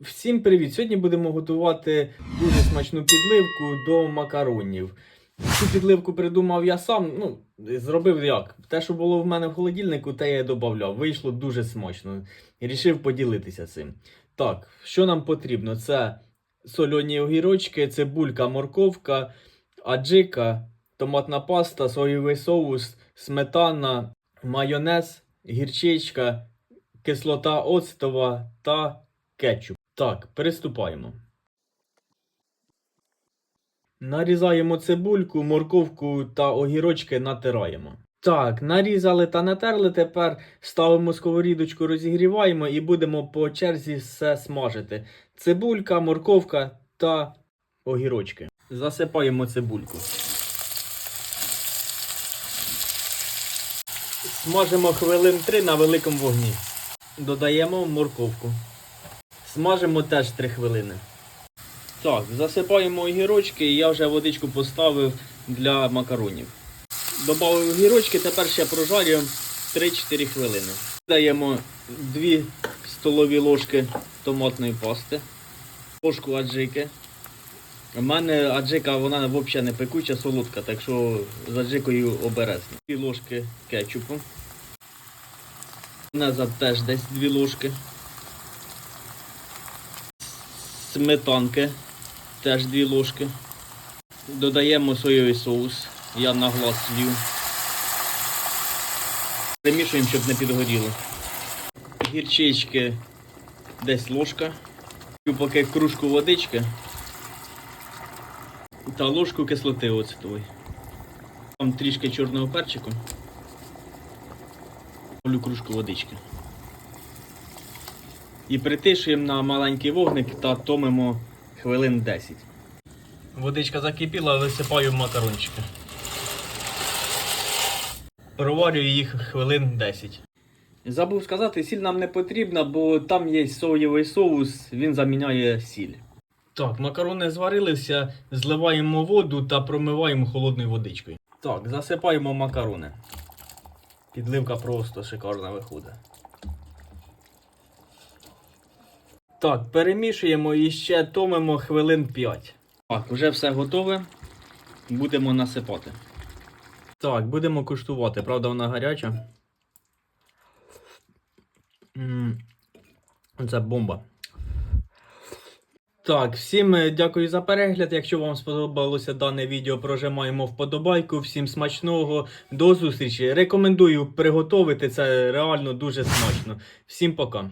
Всім привіт! Сьогодні будемо готувати дуже смачну підливку до макаронів. Цю підливку придумав я сам. Ну, зробив як? Те, що було в мене в холодильнику, те я додав. Вийшло дуже смачно. Рішив поділитися цим. Так, що нам потрібно? Це сольоні огірочки, цибулька, морковка, аджика, томатна паста, соєвий соус, сметана, майонез, гірчичка, кислота оцтова та кетчуп. Так, приступаємо. Нарізаємо цибульку, морковку та огірочки натираємо. Так, нарізали та натерли. Тепер ставимо сковорідочку, розігріваємо і будемо по черзі все смажити. Цибулька, морковка та огірочки. Засипаємо цибульку. Смажимо хвилин 3 на великому вогні. Додаємо морковку. Смажимо теж 3 хвилини. Так, засипаємо огірочки і я вже водичку поставив для макаронів. Добавив огірочки, тепер ще прожарюємо 3-4 хвилини. Даємо 2 столові ложки томатної пасти, ложку аджики. У мене аджика вона взагалі не пекуча, солодка, так що з аджикою обережно. 2 ложки кетчупу. Назад теж десь 2 ложки. Сметанки теж 2 ложки. Додаємо соєвий соус. Я на глаз слів. Перемішуємо, щоб не підгоріло. Гірчички десь ложка. Поки кружку водички та ложку кислоти оцетової. Там трішки чорного перчику. Ставлю кружку водички. І притишуємо на маленький вогник та томимо хвилин 10. Водичка закипіла, висипаю макарончики. Проварюю їх хвилин 10. Забув сказати, сіль нам не потрібна, бо там є соєвий соус, він заміняє сіль. Так, макарони зварилися, зливаємо воду та промиваємо холодною водичкою. Так, засипаємо макарони. Підливка просто шикарна виходить. Так, перемішуємо і ще томимо хвилин 5. Так, вже все готове. Будемо насипати. Так, будемо куштувати. Правда, вона гаряча. Це бомба. Так, всім е, дякую за перегляд. Якщо вам сподобалося дане відео, прожимаємо вподобайку. Всім смачного. До зустрічі. Рекомендую приготувати це реально дуже смачно. Всім пока.